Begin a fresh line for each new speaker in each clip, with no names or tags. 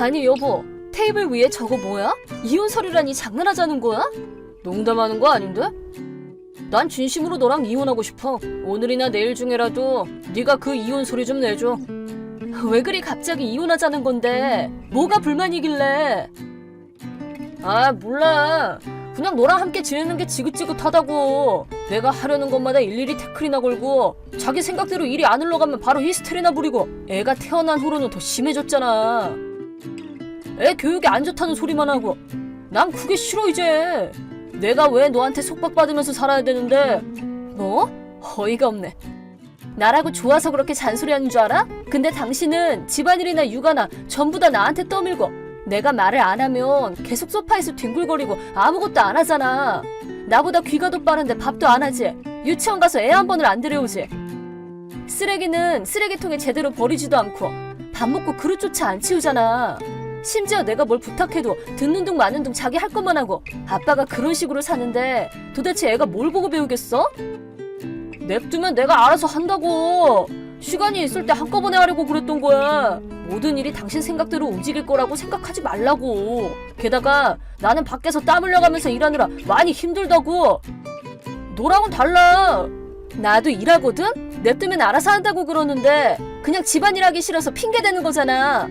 아니 여보 테이블 위에 저거 뭐야? 이혼 서류라니 장난하자는 거야? 농담하는 거 아닌데? 난 진심으로 너랑 이혼하고 싶어. 오늘이나 내일 중에라도 네가 그 이혼 소리 좀 내줘. 왜 그리 갑자기 이혼하자는 건데? 뭐가 불만이길래? 아 몰라. 그냥 너랑 함께 지내는 게 지긋지긋하다고. 내가 하려는 것마다 일일이 태클이나 걸고 자기 생각대로 일이 안 흘러가면 바로 히스테리나 부리고 애가 태어난 후로는 더 심해졌잖아. 애 교육이 안 좋다는 소리만 하고 난 그게 싫어 이제. 내가 왜 너한테 속박받으면서 살아야 되는데 뭐? 어이가 없네. 나라고 좋아서 그렇게 잔소리하는 줄 알아? 근데 당신은 집안일이나 육아나 전부 다 나한테 떠밀고 내가 말을 안 하면 계속 소파에서 뒹굴거리고 아무것도 안 하잖아. 나보다 귀가 더 빠른데 밥도 안 하지. 유치원 가서 애 한 번을 안 데려오지. 쓰레기는 쓰레기통에 제대로 버리지도 않고 밥 먹고 그릇조차 안 치우잖아. 심지어 내가 뭘 부탁해도 듣는 둥 마는 둥 자기 할 것만 하고 아빠가 그런 식으로 사는데 도대체 애가 뭘 보고 배우겠어? 냅두면 내가 알아서 한다고. 시간이 있을 때 한꺼번에 하려고 그랬던 거야. 모든 일이 당신 생각대로 움직일 거라고 생각하지 말라고. 게다가 나는 밖에서 땀 흘려가면서 일하느라 많이 힘들다고. 너랑은 달라. 나도 일하거든? 냅두면 알아서 한다고 그러는데 그냥 집안일 하기 싫어서 핑계 대는 거잖아.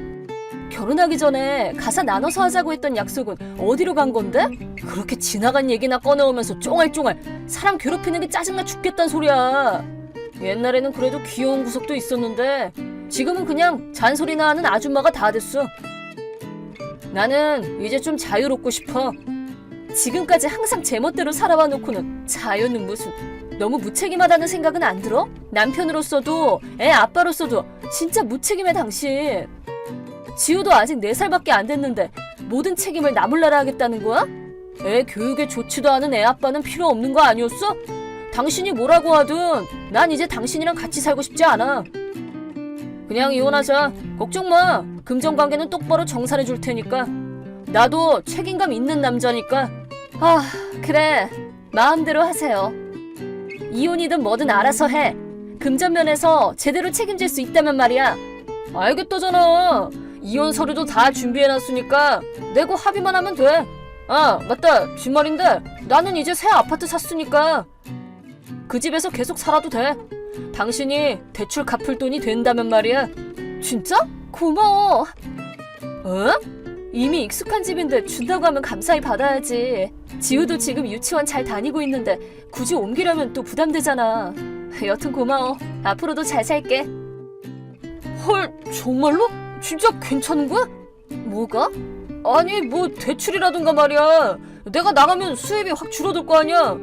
결혼하기 전에 가사 나눠서 하자고 했던 약속은 어디로 간 건데? 그렇게 지나간 얘기나 꺼내오면서 쫑알쫑알 사람 괴롭히는 게 짜증나 죽겠단 소리야. 옛날에는 그래도 귀여운 구석도 있었는데 지금은 그냥 잔소리나 하는 아줌마가 다 됐어. 나는 이제 좀 자유롭고 싶어. 지금까지 항상 제멋대로 살아와 놓고는 자유는 무슨 너무 무책임하다는 생각은 안 들어? 남편으로서도 애 아빠로서도 진짜 무책임해 당신. 지우도 아직 4살밖에 안 됐는데 모든 책임을 나 몰라라 하겠다는 거야? 애 교육에 좋지도 않은 애 아빠는 필요 없는 거 아니었어? 당신이 뭐라고 하든 난 이제 당신이랑 같이 살고 싶지 않아. 그냥 이혼하자. 걱정 마. 금전관계는 똑바로 정산해 줄 테니까. 나도 책임감 있는 남자니까. 아, 그래. 마음대로 하세요. 이혼이든 뭐든 알아서 해. 금전면에서 제대로 책임질 수 있다면 말이야. 알겠다잖아. 이혼 서류도 다 준비해놨으니까 내고 합의만 하면 돼. 아, 맞다. 뒷말인데 나는 이제 새 아파트 샀으니까 그 집에서 계속 살아도 돼. 당신이 대출 갚을 돈이 된다면 말이야. 진짜? 고마워. 어? 이미 익숙한 집인데 준다고 하면 감사히 받아야지. 지우도 지금 유치원 잘 다니고 있는데 굳이 옮기려면 또 부담되잖아. 여튼 고마워. 앞으로도 잘 살게. 헐, 정말로? 진짜 괜찮은 거야? 뭐가? 아니, 뭐 대출이라든가 말이야. 내가 나가면 수입이 확 줄어들 거 아니야.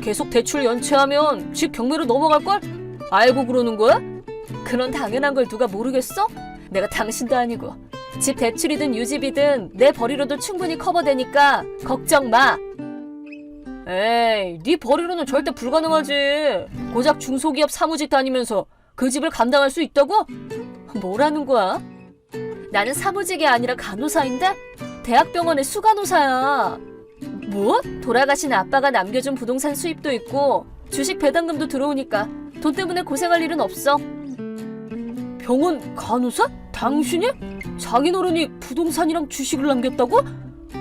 계속 대출 연체하면 집 경매로 넘어갈 걸? 알고 그러는 거야? 그런 당연한 걸 누가 모르겠어? 내가 당신도 아니고 집 대출이든 유집이든 내 벌이로도 충분히 커버되니까 걱정 마. 에이, 네 벌이로는 절대 불가능하지. 고작 중소기업 사무직 다니면서 그 집을 감당할 수 있다고? 뭐라는 거야? 나는 사무직이 아니라 간호사인데 대학병원의 수간호사야. 뭐? 돌아가신 아빠가 남겨준 부동산 수입도 있고 주식 배당금도 들어오니까 돈 때문에 고생할 일은 없어. 병원 간호사? 당신이? 장인어른이 부동산이랑 주식을 남겼다고?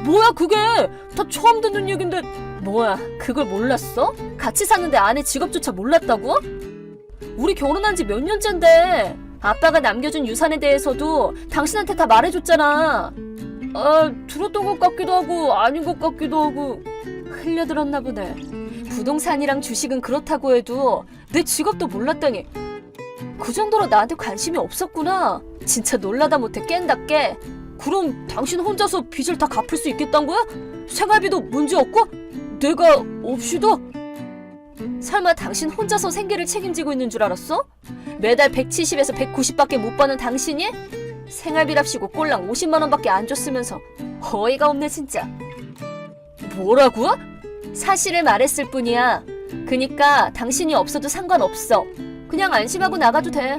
뭐야 그게? 다 처음 듣는 얘긴데 뭐야 그걸 몰랐어? 같이 사는데 아내 직업조차 몰랐다고? 우리 결혼한 지 몇 년째인데 아빠가 남겨준 유산에 대해서도 당신한테 다 말해줬잖아. 아, 들었던 것 같기도 하고 아닌 것 같기도 하고 흘려들었나 보네. 부동산이랑 주식은 그렇다고 해도 내 직업도 몰랐다니. 그 정도로 나한테 관심이 없었구나. 진짜 놀라다 못해 깬다 깨. 그럼 당신 혼자서 빚을 다 갚을 수 있겠단 거야? 생활비도 문제 없고? 내가 없이도? 설마 당신 혼자서 생계를 책임지고 있는 줄 알았어? 매달 170에서 190밖에 못 버는 당신이? 생활비랍시고 꼴랑 50만 원밖에 안 줬으면서 어이가 없네 진짜. 뭐라고? 사실을 말했을 뿐이야. 그니까 당신이 없어도 상관없어. 그냥 안심하고 나가도 돼.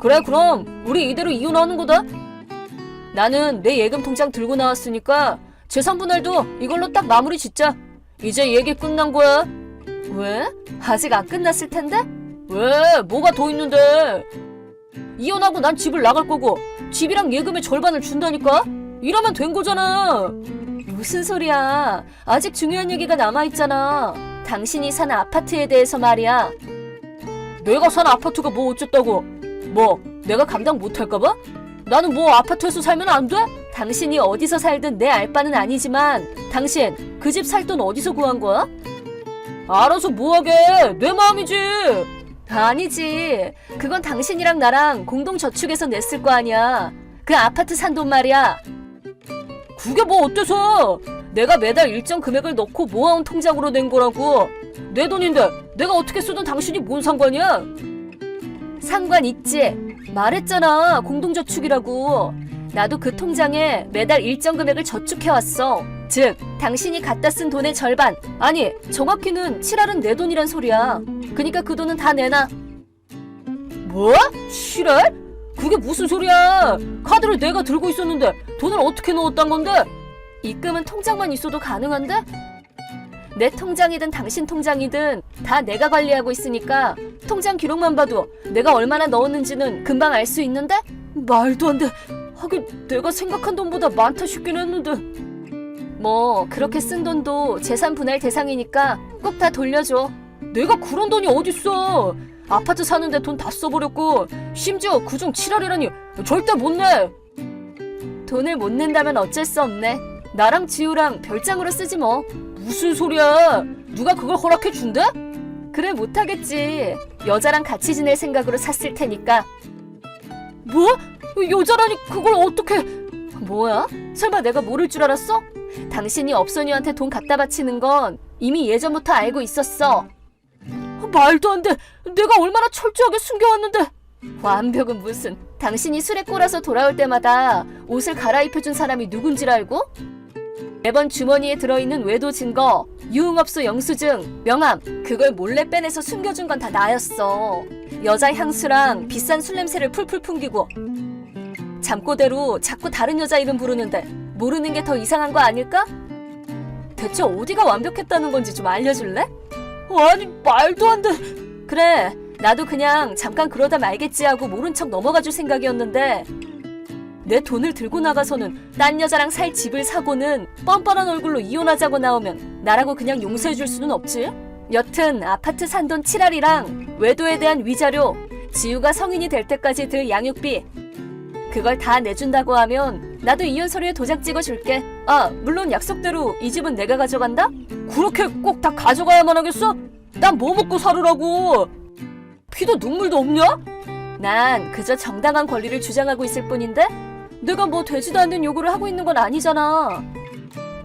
그래 그럼 우리 이대로 이혼하는 거다. 나는 내 예금 통장 들고 나왔으니까 재산 분할도 이걸로 딱 마무리 짓자. 이제 얘기 끝난 거야. 왜? 아직 안 끝났을 텐데? 왜? 뭐가 더 있는데? 이혼하고 난 집을 나갈 거고 집이랑 예금의 절반을 준다니까? 이러면 된 거잖아. 무슨 소리야. 아직 중요한 얘기가 남아있잖아. 당신이 사는 아파트에 대해서 말이야. 내가 사는 아파트가 뭐 어쨌다고? 뭐, 내가 감당 못할까봐? 나는 뭐 아파트에서 살면 안 돼? 당신이 어디서 살든 내 알바는 아니지만 당신 그 집 살 돈 어디서 구한 거야? 알아서 뭐하게? 내 마음이지. 아니지. 그건 당신이랑 나랑 공동저축해서 냈을 거 아니야. 그 아파트 산 돈 말이야. 그게 뭐 어때서? 내가 매달 일정 금액을 넣고 모아온 통장으로 낸 거라고. 내 돈인데 내가 어떻게 쓰든 당신이 뭔 상관이야? 상관 있지. 말했잖아. 공동저축이라고. 나도 그 통장에 매달 일정 금액을 저축해왔어 즉 당신이 갖다 쓴 돈의 절반 아니 정확히는 7할은 내 돈이란 소리야 그니까 그 돈은 다 내놔 뭐? 7할? 그게 무슨 소리야 카드를 내가 들고 있었는데 돈을 어떻게 넣었단 건데 입금은 통장만 있어도 가능한데? 내 통장이든 당신 통장이든 다 내가 관리하고 있으니까 통장 기록만 봐도 내가 얼마나 넣었는지는 금방 알 수 있는데? 말도 안 돼. 하긴 내가 생각한 돈보다 많다 싶긴 했는데. 뭐 그렇게 쓴 돈도 재산 분할 대상이니까 꼭 다 돌려줘. 내가 그런 돈이 어딨어. 아파트 사는데 돈 다 써버렸고 심지어 그중 7할이라니 절대 못 내. 돈을 못 낸다면 어쩔 수 없네. 나랑 지우랑 별장으로 쓰지 뭐. 무슨 소리야? 누가 그걸 허락해 준대? 그래 못하겠지. 여자랑 같이 지낼 생각으로 샀을 테니까. 뭐? 여자라니 그걸 어떻게? 뭐야? 설마 내가 모를 줄 알았어? 당신이 업소녀한테 돈 갖다 바치는 건 이미 예전부터 알고 있었어. 말도 안 돼. 내가 얼마나 철저하게 숨겨왔는데. 완벽은 무슨. 당신이 술에 꼬라서 돌아올 때마다 옷을 갈아입혀준 사람이 누군지를 알고? 매번 주머니에 들어있는 외도 증거, 유흥업소 영수증, 명함, 그걸 몰래 빼내서 숨겨준 건 다 나였어. 여자 향수랑 비싼 술 냄새를 풀풀 풍기고 잠꼬대로 자꾸 다른 여자 이름 부르는데 모르는 게 더 이상한 거 아닐까? 대체 어디가 완벽했다는 건지 좀 알려줄래? 아니 말도 안 돼. 그래 나도 그냥 잠깐 그러다 말겠지 하고 모른 척 넘어가 줄 생각이었는데 내 돈을 들고 나가서는 딴 여자랑 살 집을 사고는 뻔뻔한 얼굴로 이혼하자고 나오면 나라고 그냥 용서해 줄 수는 없지. 여튼 아파트 산 돈 7할이랑 외도에 대한 위자료, 지우가 성인이 될 때까지 들 양육비 그걸 다 내준다고 하면 나도 이혼 서류에 도장 찍어 줄게. 아, 물론 약속대로 이 집은 내가 가져간다? 그렇게 꼭 다 가져가야만 하겠어? 난 뭐 먹고 살으라고? 피도 눈물도 없냐? 난 그저 정당한 권리를 주장하고 있을 뿐인데 내가 뭐 되지도 않는 요구를 하고 있는 건 아니잖아.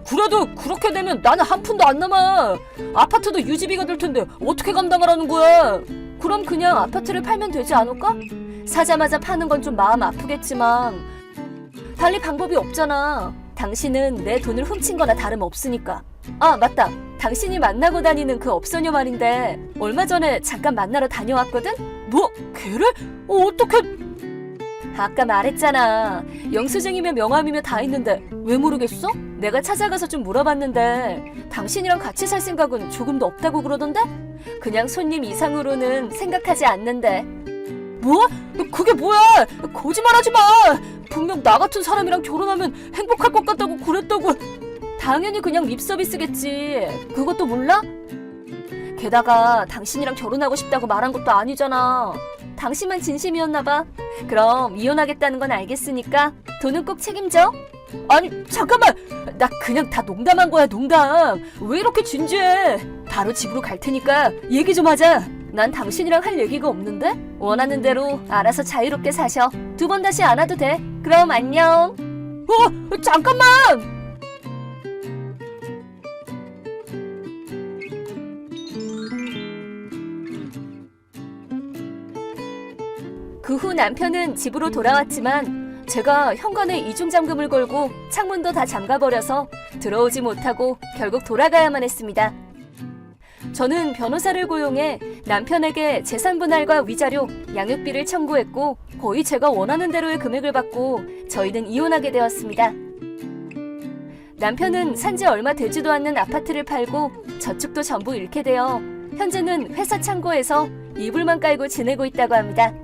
그래도 그렇게 되면 나는 한 푼도 안 남아. 아파트도 유지비가 들 텐데 어떻게 감당하라는 거야? 그럼 그냥 아파트를 팔면 되지 않을까? 사자마자 파는 건 좀 마음 아프겠지만 달리 방법이 없잖아. 당신은 내 돈을 훔친 거나 다름없으니까. 아, 맞다. 당신이 만나고 다니는 그 업소녀 말인데 얼마 전에 잠깐 만나러 다녀왔거든? 뭐? 걔를? 어, 어떻게... 아까 말했잖아. 영수증이며 명함이며 다 있는데 왜 모르겠어? 내가 찾아가서 좀 물어봤는데 당신이랑 같이 살 생각은 조금도 없다고 그러던데? 그냥 손님 이상으로는 생각하지 않는데. 뭐? 그게 뭐야? 거짓말하지 마. 분명 나 같은 사람이랑 결혼하면 행복할 것 같다고 그랬다고. 당연히 그냥 립 서비스겠지. 그것도 몰라? 게다가 당신이랑 결혼하고 싶다고 말한 것도 아니잖아. 당신만 진심이었나 봐. 그럼 이혼하겠다는 건 알겠으니까 돈은 꼭 책임져. 아니 잠깐만 나 그냥 다 농담한 거야 농담 왜 이렇게 진지해 바로 집으로 갈 테니까 얘기 좀 하자 난 당신이랑 할 얘기가 없는데? 원하는 대로 알아서 자유롭게 사셔. 두 번 다시 안 와도 돼. 그럼 안녕. 어 잠깐만! 그 후 남편은 집으로 돌아왔지만 제가 현관에 이중 잠금을 걸고 창문도 다 잠가버려서 들어오지 못하고 결국 돌아가야만 했습니다. 저는 변호사를 고용해 남편에게 재산 분할과 위자료, 양육비를 청구했고 거의 제가 원하는 대로의 금액을 받고 저희는 이혼하게 되었습니다. 남편은 산지 얼마 되지도 않는 아파트를 팔고 저축도 전부 잃게 되어 현재는 회사 창고에서 이불만 깔고 지내고 있다고 합니다.